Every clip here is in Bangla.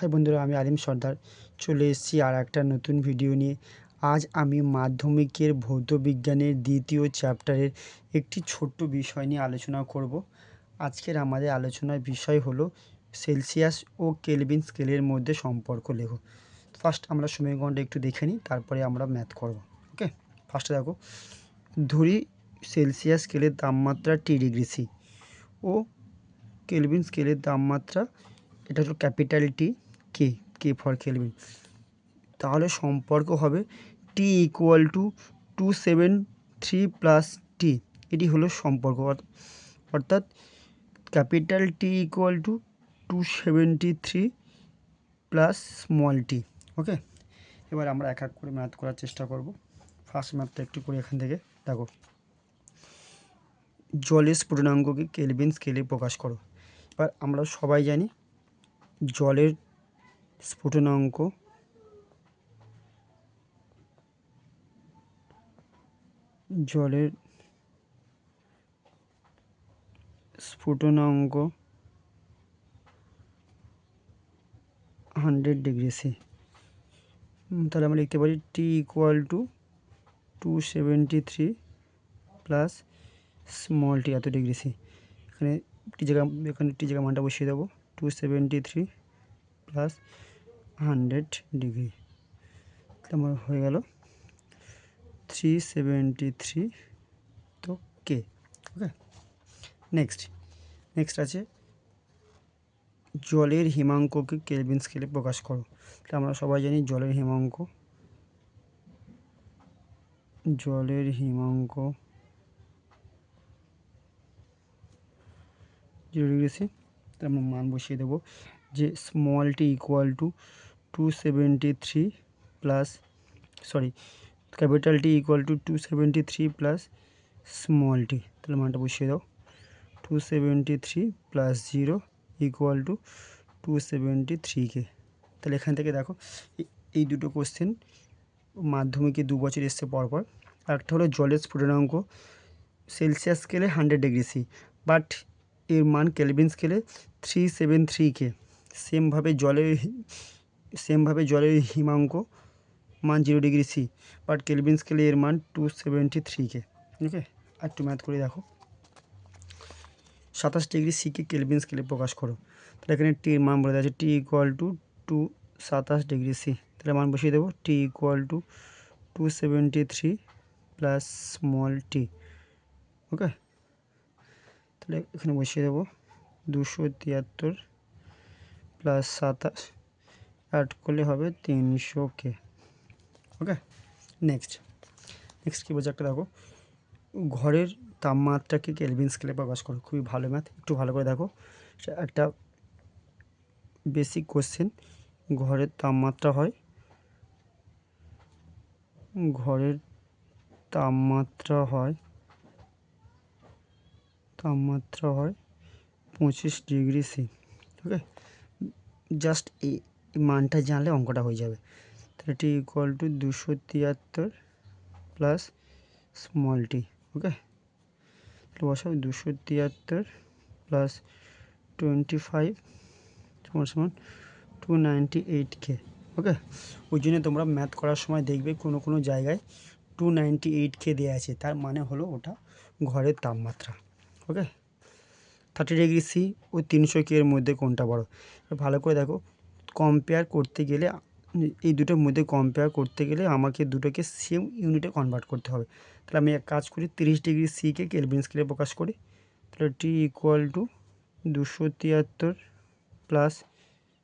হাই বন্ধুরা, আমি আলিম সর্দার। চলে এসেছি আর একটা নতুন ভিডিও নিয়ে। আজ আমি মাধ্যমিকের ভৌত বিজ্ঞানের দ্বিতীয় চ্যাপ্টারের একটি ছোট্ট বিষয় নিয়ে আলোচনা করব। আজকের আমাদের আলোচনার বিষয় হলো সেলসিয়াস ও কেলভিন স্কেলের মধ্যে সম্পর্ক লেখো। ফার্স্ট আমরা সমীকরণটা একটু দেখে নিই, তারপরে আমরা ম্যাথ করব ওকে ফার্স্টে দেখো, ধরি সেলসিয়াস স্কেলের তাপমাত্রা টি ডিগ্রি সি ও কেলভিন স্কেলের তাপমাত্রা, এটা হলো capital T K K for Kelvin তাহলে সম্পর্ক হবে T equal to two seven three plus T এটি হলো সম্পর্ক। অর্থাৎ capital T equal to two seventy three plus small T okay এবার আমরা এক এক করে ম্যাথ করার চেষ্টা করব। ফার্স্ট ম্যাথটা একটু করি এখান থেকে। দেখো। জলের স্ফুটনাঙ্ককে কেলভিন স্কেলে প্রকাশ করো। এবার আমরা সবাই জানি জলের স্ফুটনাঙ্ক। জলের স্ফুটনাঙ্ক হান্ড্রেড ডিগ্রি সি। তাহলে আমরা লিখতে পারি T equal to two seventy three plus small T, এত ডিগ্রি সি। এখানে টি জায়গা, এখানে টি জায়গা মানটা বসিয়ে দেবো, two seventy three plus hundred degree. আমার হয়ে গেল থ্রি সেভেন্টি থ্রি তো কে ওকে নেক্সট নেক্সট আছে জলের হিমাঙ্ককে কেলভিন স্কেলে প্রকাশ করো। তাহলে আমরা সবাই জানি জলের হিমাঙ্ক জলের হিমাঙ্ক জিরো ডিগ্রি সি আমরা মান বসিয়ে দেবো যে small T equal to two seventy three plus sorry capital T equal to two seventy three plus small T তাহলে মানটা বসিয়ে দাও। Two seventy three plus zero equal to two seventy three K. তাহলে এখান থেকে দেখো এই দুটো কোশ্চেন মাধ্যমিকে দু বছর এসছে পরপর। একটা হলো জলের স্ফুটনাঙ্ক সেলসিয়াস স্কেলে হান্ড্রেড ডিগ্রি সি বাট এর মান কেলভিন স্কেলে থ্রি সেভেন থ্রি কে। সেমভাবে জলের সেমভাবে জলের হিমাঙ্ক মান zero degree C, but Kelvin স্কেলে এর মান two seventy three K, okay? আর একটু ম্যাথ করে দেখো। সাতাশ ডিগ্রি সিকে কেলভিন স্কেলে প্রকাশ করো। তাহলে এখানে টির মান বলে দেওয়া আছে, টি ইকুয়াল টু টু সাতাশ ডিগ্রি সি। তাহলে মান বসিয়ে দেবো, T equal to two seventy three plus small T, okay? তাহলে এখানে বসিয়ে দেবো, দুশো তিয়াত্তর প্লাস সাতাশ। অ্যাড করলে হবে তিনশো কে ওকে নেক্সট নেক্সট কী বলছে একটা দেখো। ঘরের তাপমাত্রাকে কেলভিন স্কেলে প্রকাশ করো? খুবই ভালো ম্যাথ একটু ভালো করে দেখো। একটা বেসিক কোশ্চেন ঘরের তাপমাত্রা হয়। ঘরের তাপমাত্রা হয়। তাপমাত্রা হয় পঁচিশ ডিগ্রি সি ওকে জাস্ট এই মানটা জানলে অঙ্কটা হয়ে যাবে। তাহলে টি ইকুয়াল টু দুশো তিয়াত্তর প্লাস স্মল টি ওকে তাহলে বসাও দুশো তিয়াত্তর প্লাস টোয়েন্টি ফাইভ সমান সমান two ninety eight K okay ওই জন্য তোমরা ম্যাথ করার সময় দেখবে কোনো কোনো জায়গায় টু নাইনটি এইট কে দেওয়া আছে। তার মানে হলো ওটা ঘরের তাপমাত্রা ওকে থার্টি ডিগ্রি সি ও তিনশো কে এর মধ্যে কোনটা বড়? ভালো করে দেখো কম্পেয়ার করতে গেলে, এই দুটোর মধ্যে কম্পেয়ার করতে গেলে আমাকে দুটোকে সেম ইউনিটে কনভার্ট করতে হবে। তাহলে আমি এক কাজ করি, তিরিশ ডিগ্রি সিকে কেলভিন স্কেলে প্রকাশ করি। তাহলে টি ইকুয়াল টু দুশো তিয়াত্তর প্লাস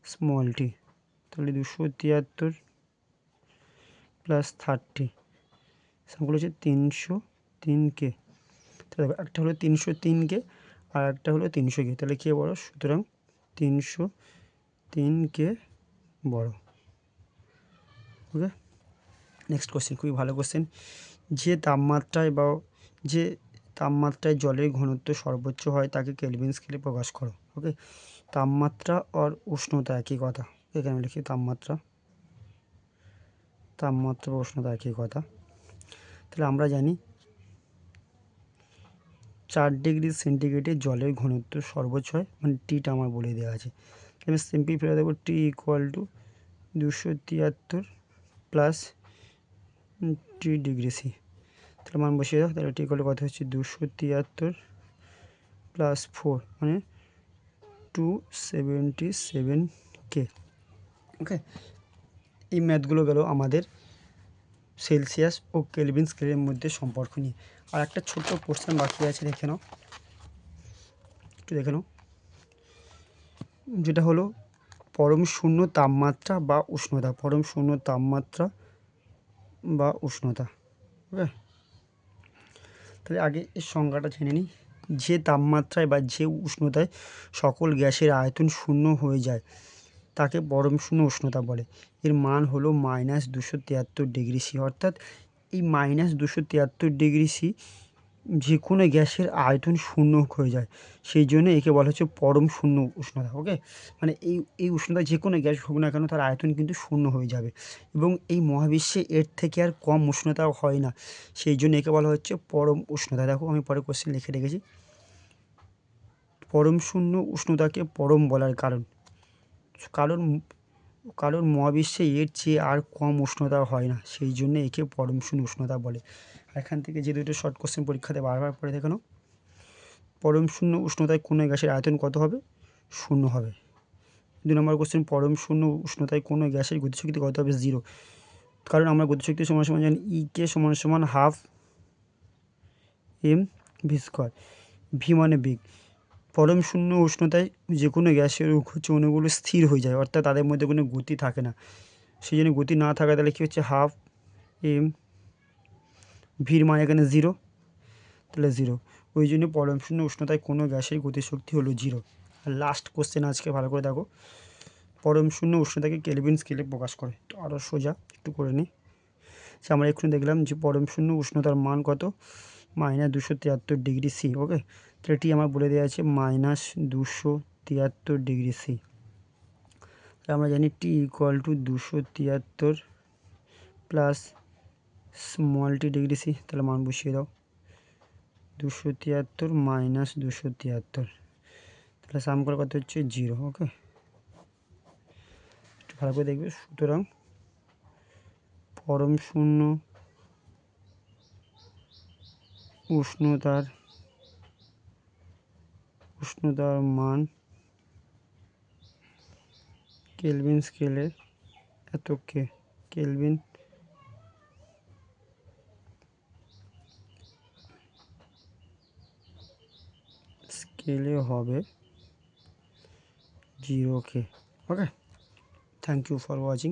স্মল টি তাহলে দুশো তিয়াত্তর প্লাস থার্টি সবগুলো হচ্ছে তিনশো তিন কে তাহলে একটা হলো তিনশো তিন কে আর একটা হলো তিনশো কে তাহলে কে বড় সুতরাং তিনশো তিন কে বড়। ওকে নেক্সট কোশ্চেন খুবই ভালো কোশ্চেন যে তাপমাত্রায় বা যে তাপমাত্রায় জলের ঘনত্ব সর্বোচ্চ হয়, তাকে কেলভিন স্কেলে প্রকাশ করো। ওকে তাপমাত্রা আর উষ্ণতা একই কথা। এখানে লিখি তাপমাত্রা। তাপমাত্রা বা উষ্ণতা একই কথা। তাহলে আমরা জানি চার ডিগ্রি সেন্টিগ্রেডে জলের ঘনত্ব সর্বোচ্চ হয় মানে টিটা আমার বলে দেওয়া আছে। আমি সিম্পলিফাই দেবো টি ইকুয়াল টু দুশো তিয়াত্তর প্লাস টি ডিগ্রি সি তাহলে মান বসিয়ে দাও, তাহলে টি ইকুয়াল কত হচ্ছে? দুশো তিয়াত্তর প্লাস ফোর মানে two seventy seven K okay এই ম্যাথগুলো গেল আমাদের সেলসিয়াস ও কেলভিন স্কেলের মধ্যে সম্পর্ক নিয়ে। আর একটা ছোট্ট কোশ্চেন বাকি আছে, দেখে নাও। একটু দেখে নাও। যেটা হলো পরম শূন্য তাপমাত্রা বা উষ্ণতা, পরম শূন্য তাপমাত্রা বা উষ্ণতা, ওকে? তাহলে আগে এর সংজ্ঞাটা জেনে নিই। যে তাপমাত্রায় বা যে উষ্ণতায় সকল গ্যাসের আয়তন শূন্য হয়ে যায়, তাকে পরম শূন্য উষ্ণতা বলে। এর মান হলো মাইনাস দুশো তিয়াত্তর ডিগ্রি সি, অর্থাৎ এই মাইনাস দুশো তিয়াত্তর ডিগ্রি সি যে কোনো গ্যাসের আয়তন শূন্য হয়ে যায়। সেই জন্য একে বলা হচ্ছে পরম শূন্য উষ্ণতা ওকে মানে এই এই উষ্ণতা যে কোনো গ্যাস হোক না কেন তার আয়তন কিন্তু শূন্য হয়ে যাবে। এবং এই মহাবিশ্বে এর থেকে আর কম উষ্ণতা হয় না। সেই জন্য একে বলা হচ্ছে পরম উষ্ণতা। দেখো, আমি পরে কোশ্চেন লিখে রেখেছি। পরম শূন্য উষ্ণতাকে পরম বলার কারণ। কারণ কারণ মহাবিশ্বে এর চেয়ে আর কম উষ্ণতা হয় না। সেই জন্য একে পরম শূন্য উষ্ণতা বলে। এখান থেকে যে দুটো শর্ট কোশ্চেন পরীক্ষাতে বারবার পড়ে দেখানো পরম শূন্য উষ্ণতায় কোনো গ্যাসের আয়তন কত হবে? শূন্য হবে। দু নম্বর কোশ্চেন পরম শূন্য উষ্ণতায় কোনো গ্যাসের গতিশক্তি কত হবে? জিরো কারণ আমরা গতিশক্তি সমান সমান জানি ই কে সমান সমান half M V square V মানে বেগ। পরম শূন্য উষ্ণতায় যে কোনো গ্যাসের হচ্ছে অণুগুলো স্থির হয়ে যায়, অর্থাৎ তাদের মধ্যে কোনো গতি থাকে না। সেই জন্য গতি না থাকা তাহলে কী হচ্ছে? হাফ এম ভির মান এখানে জিরো তাহলে জিরো ওই জন্য পরম শূন্য উষ্ণতায় কোনো গ্যাসের গতিশক্তি হলো জিরো আর লাস্ট কোশ্চেন আজকে ভালো করে দেখো। পরম শূন্য উষ্ণতাকে কেলভিন স্কেলে প্রকাশ করে। তো আরও সোজা একটু করে নিই সে আমরা এক্ষুনি দেখলাম যে পরম শূন্য উষ্ণতার মান কত? মাইনাস দুশো তিয়াত্তর ডিগ্রি সি ওকে তো এটি আমার বলে দেওয়া আছে মাইনাস দুশো তিয়াত্তর ডিগ্রি সি আমরা জানি টি ইকুয়াল টু দুশো তিয়াত্তর plus small T degree C তাহলে মান বসিয়ে দাও। দুশো তিয়াত্তর মাইনাস দুশো তিয়াত্তর। তাহলে সাম করে কত হচ্ছে? জিরো ওকে একটু ভালো করে দেখবে। সুতরাং পরম শূন্য উষ্ণতার উষ্ণতার মান কেলভিন স্কেলে এত কে কেলভিন স্কেলে হবে zero K okay thank you for watching